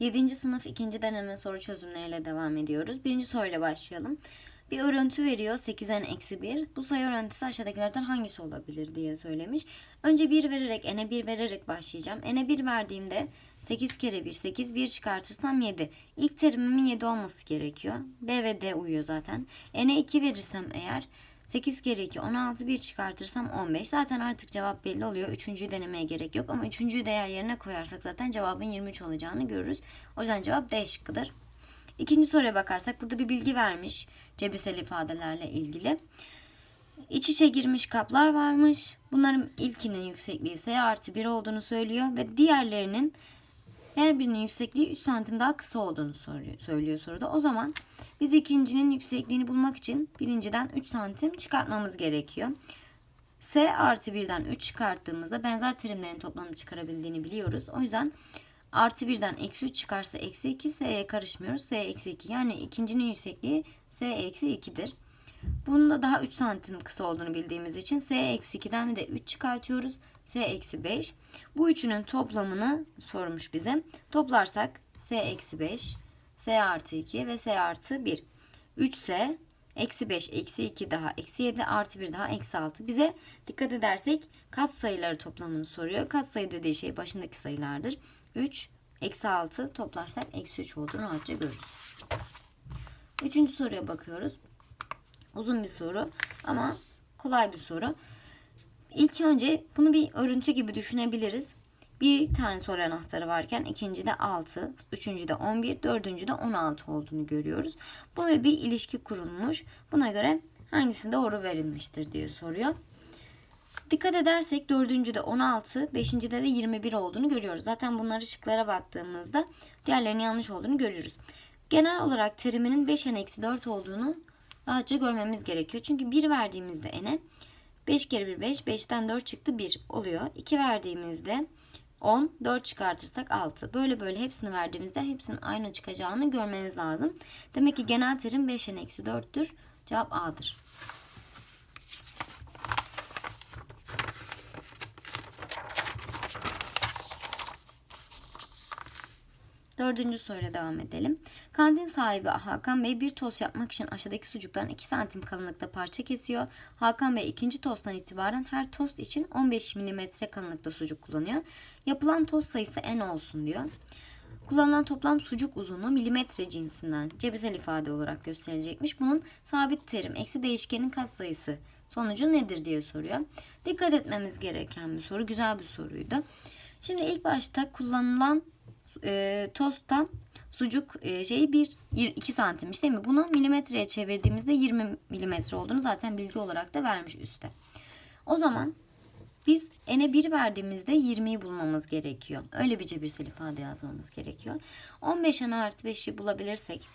7. sınıf 2. deneme soru çözümleriyle devam ediyoruz. Birinci soruyla başlayalım. Bir örüntü veriyor 8n eksi 1. Bu sayı örüntüsü aşağıdakilerden hangisi olabilir diye söylemiş. Önce 1 vererek n'e 1 vererek başlayacağım. n'e 1 verdiğimde 8 kere 1 8 1 çıkartırsam 7. İlk terimimin 7 olması gerekiyor. B ve D uyuyor zaten. n'e 2 verirsem eğer 8 kere 2 16 bir çıkartırsam 15. Zaten artık cevap belli oluyor. Üçüncüyü denemeye gerek yok ama üçüncüyü değer yerine koyarsak zaten cevabın 23 olacağını görürüz. O yüzden cevap D şıkkıdır. İkinci soruya bakarsak burada bir bilgi vermiş cebirsel ifadelerle ilgili. İç içe girmiş kaplar varmış. Bunların ilkinin yüksekliği S artı 1 olduğunu söylüyor ve diğerlerinin her birinin yüksekliği 3 santim daha kısa olduğunu soruyor, söylüyor soruda. O zaman biz ikincinin yüksekliğini bulmak için birinciden 3 santim çıkartmamız gerekiyor. S artı 1'den 3 çıkarttığımızda benzer terimlerin toplamını çıkarabildiğini biliyoruz. O yüzden artı 1'den eksi 3 çıkarsa eksi 2 S'ye karışmıyoruz. S eksi 2 yani ikincinin yüksekliği S eksi 2'dir. Bunun da daha 3 santim kısa olduğunu bildiğimiz için S eksi 2'den de 3 çıkartıyoruz. S eksi 5. Bu üçünün toplamını sormuş bize. Toplarsak S eksi 5, S artı 2 ve S artı 1. 3 S eksi 5 eksi 2 daha eksi 7 artı 1 daha eksi 6. Bize dikkat edersek kat sayıları toplamını soruyor. Kat sayı dediği şey başındaki sayılardır. 3 eksi 6 toplarsak eksi 3 olduğunu rahatça görürüz. Üçüncü soruya bakıyoruz. Uzun bir soru ama kolay bir soru. İlk önce bunu bir örüntü gibi düşünebiliriz. Bir tane soru anahtarı varken ikincide 6, üçüncüde 11, dördüncüde 16 olduğunu görüyoruz. Böyle bir ilişki kurulmuş. Buna göre hangisinde doğru verilmiştir diye soruyor. Dikkat edersek dördüncüde 16, beşincide de 21 olduğunu görüyoruz. Zaten bunları şıklara baktığımızda diğerlerinin yanlış olduğunu görüyoruz. Genel olarak teriminin 5n-4 olduğunu rahatça görmemiz gerekiyor. Çünkü 1 verdiğimizde n'e 5 kere 1 5, 5'ten 4 çıktı 1 oluyor. 2 verdiğimizde 10, 4 çıkartırsak 6. Böyle böyle hepsini verdiğimizde hepsinin aynı çıkacağını görmemiz lazım. Demek ki genel terim 5n-4'tür. Cevap A'dır. Dördüncü soruyla devam edelim. Kantin sahibi Hakan Bey bir tost yapmak için aşağıdaki sucuktan 2 santim kalınlıkta parça kesiyor. Hakan Bey ikinci tosttan itibaren her tost için 15 milimetre kalınlıkta sucuk kullanıyor. Yapılan tost sayısı n olsun diyor. Kullanılan toplam sucuk uzunluğu milimetre cinsinden cebirsel ifade olarak gösterilecekmiş. Bunun sabit terim eksi değişkenin katsayısı sonucu nedir diye soruyor. Dikkat etmemiz gereken bir soru. Güzel bir soruydu. Şimdi ilk başta kullanılan e, tostta sucuk e, şeyi 1 2 santimmiş değil mi? Bunu milimetreye çevirdiğimizde 20 milimetre olduğunu zaten bilgi olarak da vermiş üstte. O zaman biz n'e 1 verdiğimizde 20'yi bulmamız gerekiyor. Öyle bir cebirsel ifade yazmamız gerekiyor. 15 n artı 5'i bulabilirsek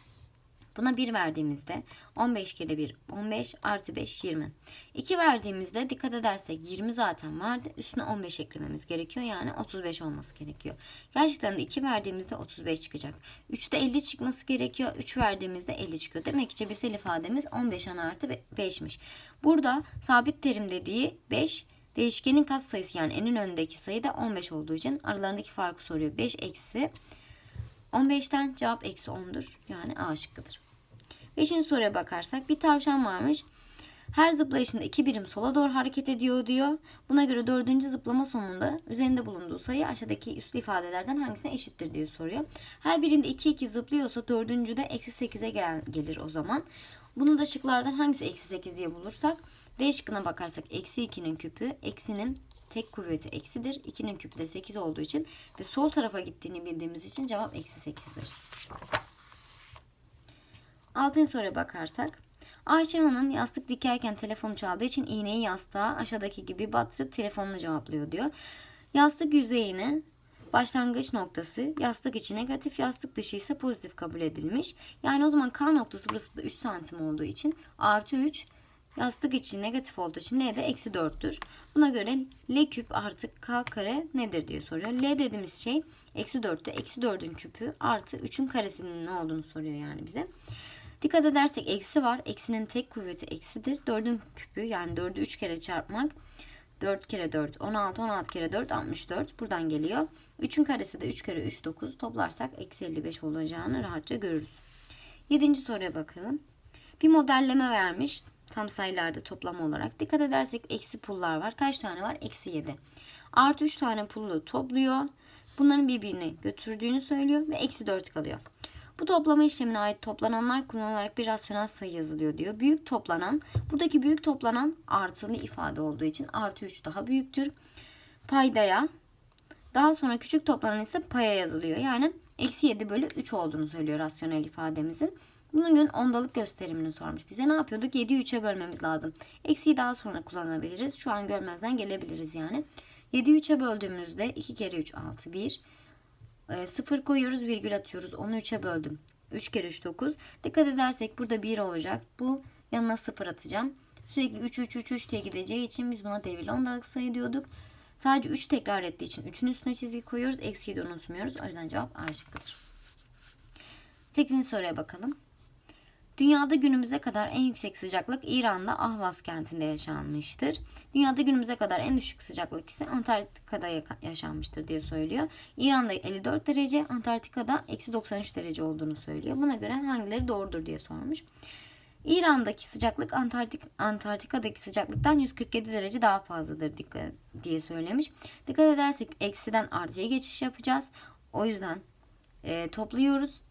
Buna 1 verdiğimizde 15 kere 1 15 artı 5 20. 2 verdiğimizde dikkat edersek 20 zaten vardı. Üstüne 15 eklememiz gerekiyor. Yani 35 olması gerekiyor. Gerçekten de 2 verdiğimizde 35 çıkacak. 3'te 50 çıkması gerekiyor. 3 verdiğimizde 50 çıkıyor. Demek ki cebirsel ifademiz 15 n artı 5'miş. Burada sabit terim dediği 5 Değişkenin katsayısı yani n'in önündeki sayı da 15 olduğu için aralarındaki farkı soruyor. 5 eksi 15'ten cevap eksi 10'dur. Yani A şıkkıdır. Beşinci soruya bakarsak bir tavşan varmış. Her zıplayışında iki birim sola doğru hareket ediyor diyor. Buna göre dördüncü zıplama sonunda üzerinde bulunduğu sayı aşağıdaki üslü ifadelerden hangisine eşittir diye soruyor. Her birinde 2 2 zıplıyorsa dördüncü de eksi 8'e gel, gelir o zaman. Bunu da şıklardan hangisi eksi 8 diye bulursak D şıkkına bakarsak eksi 2'nin küpü eksinin tek kuvveti eksidir. 2'nin küpü de 8 olduğu için ve sol tarafa gittiğini bildiğimiz için cevap eksi 8'dir. Altıncı soruya bakarsak. Ayşe Hanım yastık dikerken telefonu çaldığı için iğneyi yastığa aşağıdaki gibi batırıp telefonunu cevaplıyor diyor. Yastık yüzeyini başlangıç noktası yastık içi negatif yastık dışı ise pozitif kabul edilmiş. Yani o zaman K noktası burası da 3 santim olduğu için artı 3 yastık içi negatif olduğu için L de eksi 4'tür. Buna göre L küp artı K kare nedir diye soruyor. L dediğimiz şey eksi 4'te eksi 4'ün küpü artı 3'ün karesinin ne olduğunu soruyor yani bize. Dikkat edersek eksi var. Eksinin tek kuvveti eksidir. 4'ün küpü yani 4'ü 3 kere çarpmak 4 kere 4 16 16 kere 4 64 buradan geliyor. 3'ün karesi de 3 kere 3 9 toplarsak eksi 55 olacağını rahatça görürüz. 7. soruya bakalım. Bir modelleme vermiş tam sayılarda toplam olarak. Dikkat edersek eksi pullar var. Kaç tane var? Eksi 7. Artı 3 tane pullu topluyor. Bunların birbirini götürdüğünü söylüyor ve eksi 4 kalıyor. Bu toplama işlemine ait toplananlar kullanılarak bir rasyonel sayı yazılıyor diyor. Büyük toplanan, buradaki büyük toplanan artılı ifade olduğu için artı 3 daha büyüktür. Paydaya, daha sonra küçük toplanan ise paya yazılıyor. Yani eksi 7 bölü 3 olduğunu söylüyor rasyonel ifademizin. Bunun gün ondalık gösterimini sormuş. Bize ne yapıyorduk? 7'yi 3'e bölmemiz lazım. Eksiyi daha sonra kullanabiliriz. Şu an görmezden gelebiliriz yani. 7'yi 3'e böldüğümüzde 2 kere 3 6 1. E, 0 koyuyoruz virgül atıyoruz. Onu 3'e böldüm. 3 kere 3 9. Dikkat edersek burada 1 olacak. Bu yanına 0 atacağım. Sürekli 3 3 3 3 diye gideceği için biz buna devirli ondalık sayı diyorduk. Sadece 3 tekrar ettiği için 3'ün üstüne çizgi koyuyoruz. Eksiyi de unutmuyoruz. O yüzden cevap A şıkkıdır. 8. soruya bakalım. Dünyada günümüze kadar en yüksek sıcaklık İran'da Ahvaz kentinde yaşanmıştır. Dünyada günümüze kadar en düşük sıcaklık ise Antarktika'da yaşanmıştır diye söylüyor. İran'da 54 derece, Antarktika'da eksi 93 derece olduğunu söylüyor. Buna göre hangileri doğrudur diye sormuş. İran'daki sıcaklık Antarktik, Antarktika'daki sıcaklıktan 147 derece daha fazladır dikkat, diye söylemiş. Dikkat edersek eksiden artıya geçiş yapacağız. O yüzden e, topluyoruz.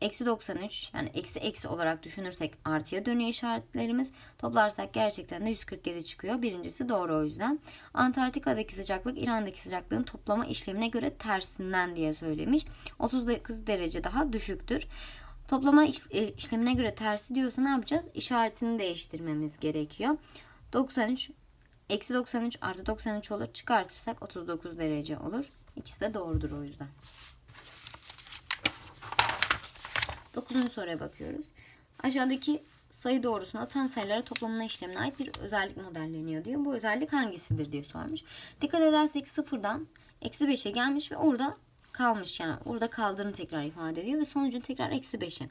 Eksi 93 yani eksi eksi olarak düşünürsek artıya dönüyor işaretlerimiz. Toplarsak gerçekten de 147 çıkıyor. Birincisi doğru o yüzden. Antarktika'daki sıcaklık İran'daki sıcaklığın toplama işlemine göre tersinden diye söylemiş. 39 derece daha düşüktür. Toplama e, işlemine göre tersi diyorsa ne yapacağız? İşaretini değiştirmemiz gerekiyor. 93 eksi 93 artı 93 olur. Çıkartırsak 39 derece olur. İkisi de doğrudur o yüzden. 9. soruya bakıyoruz. Aşağıdaki sayı doğrusunda tam sayılara toplamına işlemine ait bir özellik modelleniyor diyor. Bu özellik hangisidir diye sormuş. Dikkat edersek sıfırdan eksi 5'e gelmiş ve orada kalmış yani orada kaldığını tekrar ifade ediyor ve sonucun tekrar eksi 5'e.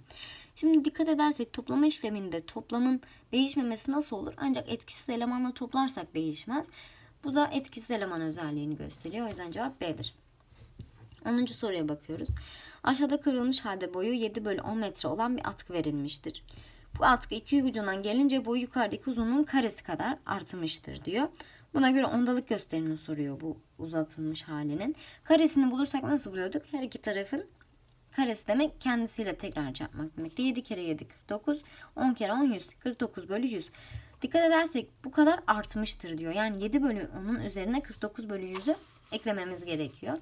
Şimdi dikkat edersek toplama işleminde toplamın değişmemesi nasıl olur? Ancak etkisiz elemanla toplarsak değişmez. Bu da etkisiz eleman özelliğini gösteriyor. O yüzden cevap B'dir. 10. soruya bakıyoruz. Aşağıda kırılmış halde boyu 7 bölü 10 metre olan bir atkı verilmiştir. Bu atkı iki ucundan gelince boyu yukarıdaki uzunluğun karesi kadar artmıştır diyor. Buna göre ondalık gösterimini soruyor bu uzatılmış halinin. Karesini bulursak nasıl buluyorduk? Her iki tarafın karesi demek kendisiyle tekrar çarpmak demek. 7 kere 7 49, 10 kere 10 100, 49 bölü 100. Dikkat edersek bu kadar artmıştır diyor. Yani 7 bölü 10'un üzerine 49 bölü 100'ü eklememiz gerekiyor.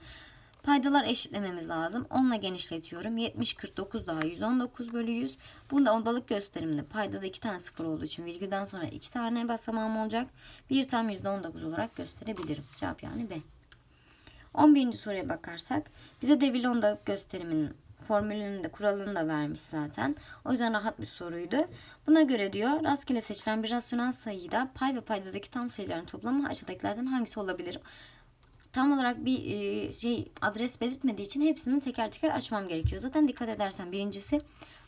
Paydalar eşitlememiz lazım. 10 ile genişletiyorum. 70 49 daha 119 bölü 100. Bunda ondalık gösteriminde paydada 2 tane sıfır olduğu için virgülden sonra 2 tane basamağım olacak. 1 tam %19 olarak gösterebilirim. Cevap yani B. 11. soruya bakarsak bize devirli ondalık gösteriminin formülünün de kuralını da vermiş zaten. O yüzden rahat bir soruydu. Buna göre diyor rastgele seçilen bir rasyonel sayıda pay ve paydadaki tam sayıların toplamı aşağıdakilerden hangisi olabilir? Tam olarak bir şey adres belirtmediği için hepsini teker teker açmam gerekiyor. Zaten dikkat edersen birincisi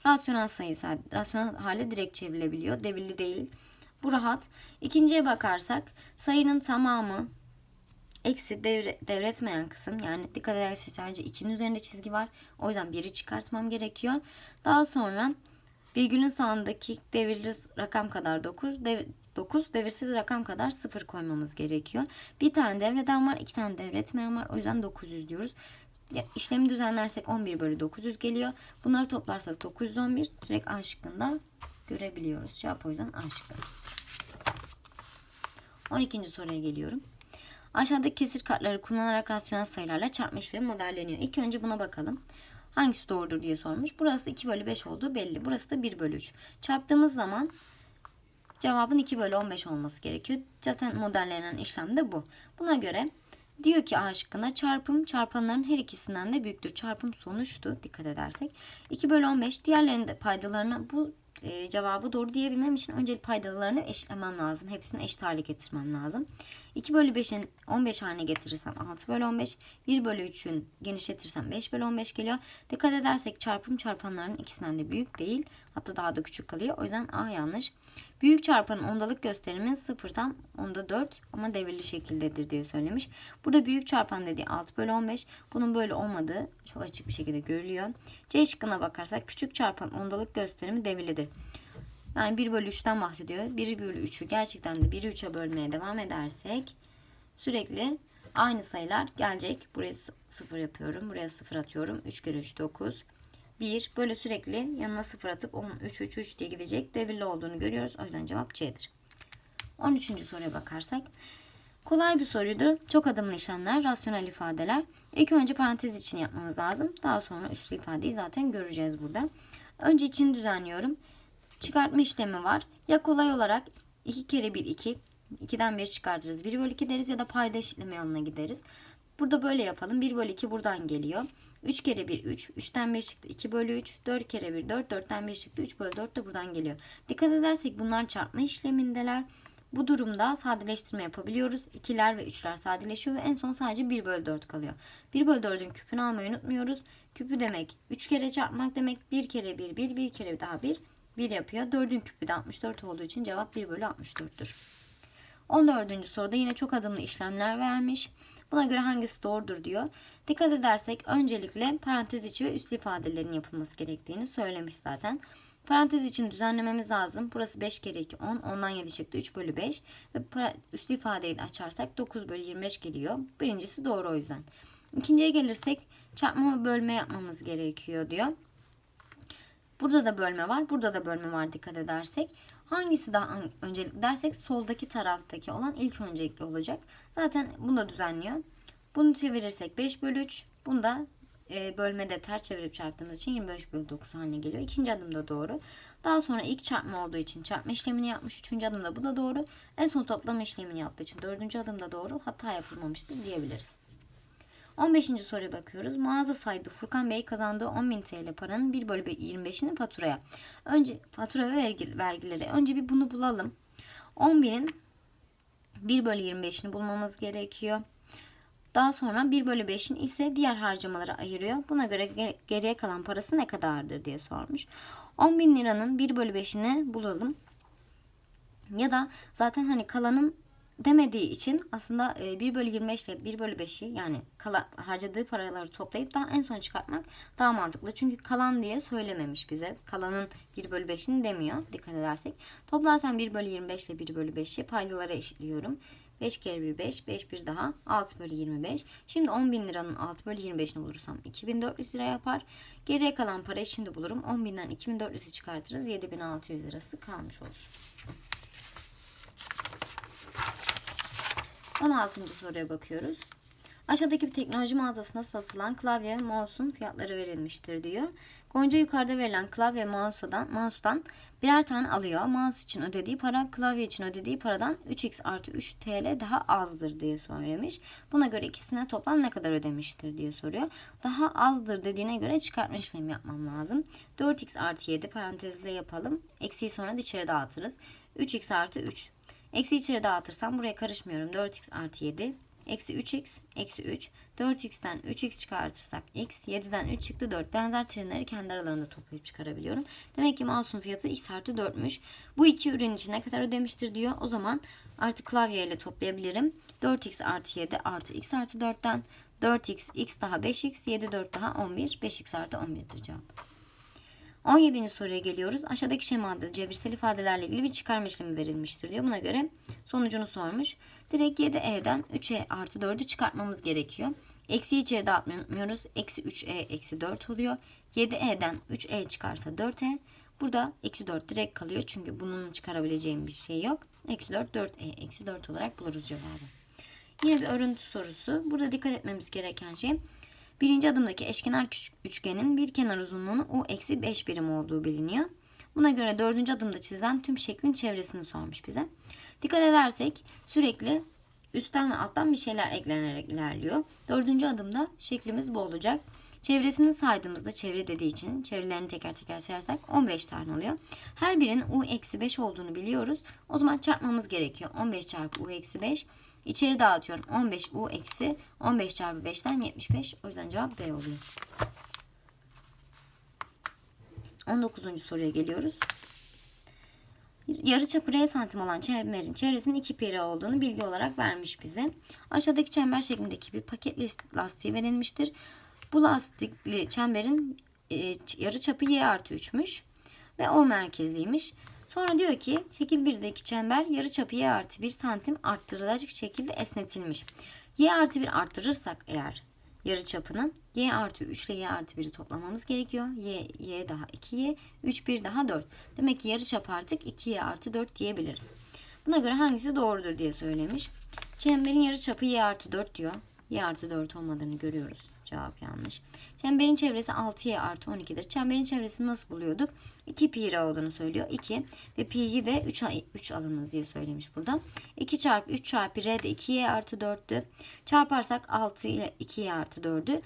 rasyonel sayısı rasyonel hale direkt çevrilebiliyor. Devirli değil. Bu rahat. İkinciye bakarsak sayının tamamı eksi devre, devretmeyen kısım yani dikkat ederseniz sadece 2'nin üzerinde çizgi var. O yüzden biri çıkartmam gerekiyor. Daha sonra virgülün sağındaki devirli rakam kadar 9, dev, 9 devirsiz rakam kadar 0 koymamız gerekiyor. Bir tane devreden var, iki tane devretmeyen var. O yüzden 900 diyoruz. İşlemi düzenlersek 11 bölü 900 geliyor. Bunları toplarsak 911 direkt A şıkkında görebiliyoruz. Cevap o yüzden A şıkkı. 12. soruya geliyorum. Aşağıdaki kesir kartları kullanarak rasyonel sayılarla çarpma işlemi modelleniyor. İlk önce buna bakalım. Hangisi doğrudur diye sormuş. Burası 2 bölü 5 olduğu belli. Burası da 1 bölü 3. Çarptığımız zaman Cevabın 2 bölü 15 olması gerekiyor. Zaten modellenen işlem de bu. Buna göre diyor ki A şıkkında çarpım çarpanların her ikisinden de büyüktür. Çarpım sonuçtu dikkat edersek. 2 bölü 15 diğerlerinin de paydalarına bu e, cevabı doğru diyebilmem için önce paydalarını eşitlemem lazım. Hepsini eşit hale getirmem lazım. 2 bölü 5'in 15 haline getirirsem 6 bölü 15. 1 bölü 3'ün genişletirsem 5 bölü 15 geliyor. Dikkat edersek çarpım çarpanların ikisinden de büyük değil. Hatta daha da küçük kalıyor. O yüzden A yanlış. Büyük çarpanın ondalık gösterimi sıfırdan onda 4 ama devirli şekildedir diye söylemiş. Burada büyük çarpan dediği 6 bölü 15. Bunun böyle olmadığı çok açık bir şekilde görülüyor. C şıkkına bakarsak küçük çarpan ondalık gösterimi devirlidir. Yani 1 bölü 3'ten bahsediyor. 1 bölü 3'ü gerçekten de 1'i 3'e bölmeye devam edersek sürekli aynı sayılar gelecek. Buraya 0 yapıyorum. Buraya 0 atıyorum. 3 kere 3 9. 1 böyle sürekli yanına 0 atıp 10 3 3 3 diye gidecek. Devirli olduğunu görüyoruz. O yüzden cevap C'dir. 13. soruya bakarsak. Kolay bir soruydu. Çok adımlı işlemler, rasyonel ifadeler. İlk önce parantez için yapmamız lazım. Daha sonra üslü ifadeyi zaten göreceğiz burada. Önce içini düzenliyorum. Çıkartma işlemi var. Ya kolay olarak 2 kere 1 2. 2'den 1 çıkartırız. 1 bölü 2 deriz ya da payda eşitleme yoluna gideriz. Burada böyle yapalım. 1 bölü 2 buradan geliyor. 3 kere 1 3. 3'ten 1 çıktı. 2 bölü 3. 4 kere 1 4. 4'ten 1 çıktı. 3 bölü 4 de buradan geliyor. Dikkat edersek bunlar çarpma işlemindeler. Bu durumda sadeleştirme yapabiliyoruz. 2'ler ve 3'ler sadeleşiyor ve en son sadece 1 bölü 4 kalıyor. 1 bölü 4'ün küpünü almayı unutmuyoruz. Küpü demek 3 kere çarpmak demek 1 kere 1 1 1 kere daha 1 1 yapıyor. 4'ün küpü de 64 olduğu için cevap 1 bölü 64'tür. 14. soruda yine çok adımlı işlemler vermiş. Buna göre hangisi doğrudur diyor. Dikkat edersek öncelikle parantez içi ve üslü ifadelerin yapılması gerektiğini söylemiş zaten. Parantez için düzenlememiz lazım. Burası 5 kere 2 10. Ondan 7 çıktı 3 bölü 5. Ve üslü ifadeyi de açarsak 9 bölü 25 geliyor. Birincisi doğru o yüzden. İkinciye gelirsek çarpma ve bölme yapmamız gerekiyor diyor. Burada da bölme var. Burada da bölme var dikkat edersek. Hangisi daha öncelikli dersek soldaki taraftaki olan ilk öncelikli olacak. Zaten bunu da düzenliyor. Bunu çevirirsek 5 bölü 3. Bunu da e, bölmede ters çevirip çarptığımız için 25 bölü 9 haline geliyor. İkinci adım da doğru. Daha sonra ilk çarpma olduğu için çarpma işlemini yapmış. Üçüncü adımda bu da doğru. En son toplama işlemini yaptığı için dördüncü adımda doğru. Hata yapılmamıştır diyebiliriz. 15. soruya bakıyoruz. Mağaza sahibi Furkan Bey kazandığı 10.000 TL paranın 1 bölü 25'ini faturaya. Önce fatura ve vergi, vergileri. Önce bir bunu bulalım. 10.000'in 1 bölü 25'ini bulmamız gerekiyor. Daha sonra 1 bölü 5'in ise diğer harcamalara ayırıyor. Buna göre geriye kalan parası ne kadardır diye sormuş. 10 bin liranın 1 bölü 5'ini bulalım. Ya da zaten hani kalanın demediği için aslında 1 bölü 25 ile 1 bölü 5'i yani kala, harcadığı paraları toplayıp daha en son çıkartmak daha mantıklı. Çünkü kalan diye söylememiş bize. Kalanın 1 bölü 5'ini demiyor dikkat edersek. Toplarsan 1 bölü 25 ile 1 bölü 5'i paydalara eşitliyorum. 5 kere 1 5, 5 bir daha 6 bölü 25. Şimdi 10 bin liranın 6 bölü 25'ini bulursam 2400 lira yapar. Geriye kalan parayı şimdi bulurum. 10 binden 2400'ü çıkartırız. 7600 lirası kalmış olur. 16. soruya bakıyoruz. Aşağıdaki bir teknoloji mağazasında satılan klavye mouse'un fiyatları verilmiştir diyor. Gonca yukarıda verilen klavye mouse'dan, mouse'dan birer tane alıyor. Mouse için ödediği para klavye için ödediği paradan 3x artı 3 TL daha azdır diye söylemiş. Buna göre ikisine toplam ne kadar ödemiştir diye soruyor. Daha azdır dediğine göre çıkartma işlemi yapmam lazım. 4x artı 7 parantezle yapalım. Eksiği sonra dışarı dağıtırız. 3x artı 3 Eksi içeri dağıtırsam buraya karışmıyorum. 4x artı 7. Eksi 3x, eksi 3. 4x'ten 3x çıkartırsak x. 7'den 3 çıktı 4. Benzer terimleri kendi aralarında toplayıp çıkarabiliyorum. Demek ki mouse'un fiyatı x artı 4'müş. Bu iki ürün için ne kadar ödemiştir diyor. O zaman artık klavye ile toplayabilirim. 4x artı 7 artı x artı 4'ten 4x, x daha 5x, 7 4 daha 11. 5x artı 11'dir cevap. 17. soruya geliyoruz. Aşağıdaki şemada cebirsel ifadelerle ilgili bir çıkarma işlemi verilmiştir diyor. Buna göre sonucunu sormuş. Direkt 7e'den 3e artı 4'ü çıkartmamız gerekiyor. Eksiyi içeri dağıtmayı unutmuyoruz. Eksi 3e eksi 4 oluyor. 7e'den 3e çıkarsa 4e. Burada eksi 4 direkt kalıyor. Çünkü bunun çıkarabileceğim bir şey yok. Eksi 4 4e eksi 4 olarak buluruz cevabı. Yine bir örüntü sorusu. Burada dikkat etmemiz gereken şey Birinci adımdaki eşkenar üçgenin bir kenar uzunluğunu u eksi 5 birim olduğu biliniyor. Buna göre dördüncü adımda çizilen tüm şeklin çevresini sormuş bize. Dikkat edersek sürekli üstten ve alttan bir şeyler eklenerek ilerliyor. Dördüncü adımda şeklimiz bu olacak. Çevresini saydığımızda çevre dediği için çevrelerini teker teker sayarsak 15 tane oluyor. Her birinin u eksi 5 olduğunu biliyoruz. O zaman çarpmamız gerekiyor. 15 çarpı u eksi 5 İçeri dağıtıyorum. 15 u eksi 15 çarpı 5'ten 75. O yüzden cevap D oluyor. 19. soruya geliyoruz. Yarıçapı R santim olan çemberin çevresinin 2 pi r olduğunu bilgi olarak vermiş bize. Aşağıdaki çember şeklindeki bir paket lastiği verilmiştir. Bu lastikli çemberin e, yarıçapı y artı 3'müş ve o merkezliymiş. Sonra diyor ki şekil 1'deki çember yarıçapı y artı 1 santim arttırılacak şekilde esnetilmiş. y artı 1 arttırırsak eğer yarı çapını y artı 3 ile y artı 1'i toplamamız gerekiyor. y, y daha 2y, 3 1 daha 4. Demek ki yarı çap artık 2y artı 4 diyebiliriz. Buna göre hangisi doğrudur diye söylemiş. Çemberin yarı çapı y artı 4 diyor. y artı 4 olmadığını görüyoruz. Cevap yanlış. Çemberin çevresi 6y artı 12'dir. Çemberin çevresini nasıl buluyorduk? 2 pi r olduğunu söylüyor. 2 ve pi'yi de 3, 3 alınız diye söylemiş burada. 2 çarpı 3 çarpı r de 2y artı 4'tü. Çarparsak 6 ile 2y artı 4'ü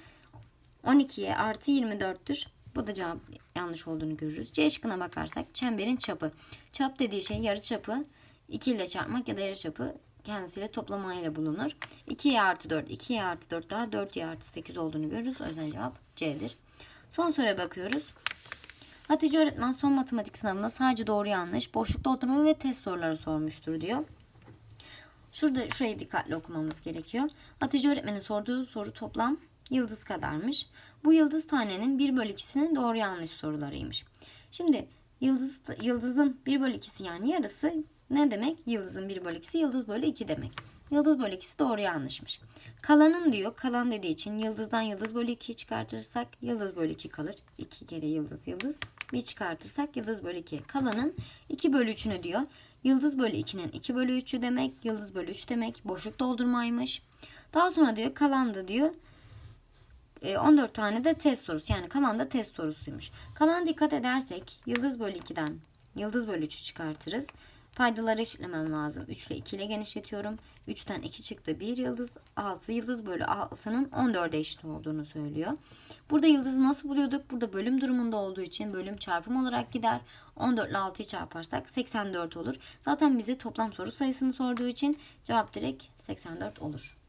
12y artı 24'tür. Bu da cevap yanlış olduğunu görürüz. C şıkkına bakarsak çemberin çapı. Çap dediği şey yarı çapı 2 ile çarpmak ya da yarı çapı kendisiyle toplamayla bulunur. 2y artı 4, 2y artı 4 daha 4y artı 8 olduğunu görürüz. O yüzden cevap C'dir. Son soruya bakıyoruz. Hatice öğretmen son matematik sınavında sadece doğru yanlış, boşlukta oturma ve test soruları sormuştur diyor. Şurada şurayı dikkatli okumamız gerekiyor. Hatice öğretmenin sorduğu soru toplam yıldız kadarmış. Bu yıldız tanenin 1 bölü 2'sinin doğru yanlış sorularıymış. Şimdi yıldız, yıldızın 1 bölü 2'si yani yarısı ne demek? Yıldızın 1 bölü 2'si yıldız bölü 2 demek. Yıldız bölü 2'si doğru yanlışmış. Kalanın diyor. Kalan dediği için yıldızdan yıldız bölü 2'yi çıkartırsak yıldız bölü 2 kalır. 2 kere yıldız yıldız. Bir çıkartırsak yıldız bölü 2. Kalanın 2 bölü 3'ünü diyor. Yıldız bölü 2'nin 2 bölü 3'ü demek. Yıldız bölü 3 demek. Boşluk doldurmaymış. Daha sonra diyor kalan da diyor 14 tane de test sorusu. Yani kalan da test sorusuymuş. Kalan dikkat edersek yıldız bölü 2'den yıldız bölü 3'ü çıkartırız. Paydaları eşitlemem lazım. 3 ile 2 ile genişletiyorum. 3'ten 2 çıktı 1 yıldız. 6 yıldız bölü 6'nın 14'e eşit olduğunu söylüyor. Burada yıldızı nasıl buluyorduk? Burada bölüm durumunda olduğu için bölüm çarpım olarak gider. 14 ile 6'yı çarparsak 84 olur. Zaten bize toplam soru sayısını sorduğu için cevap direkt 84 olur.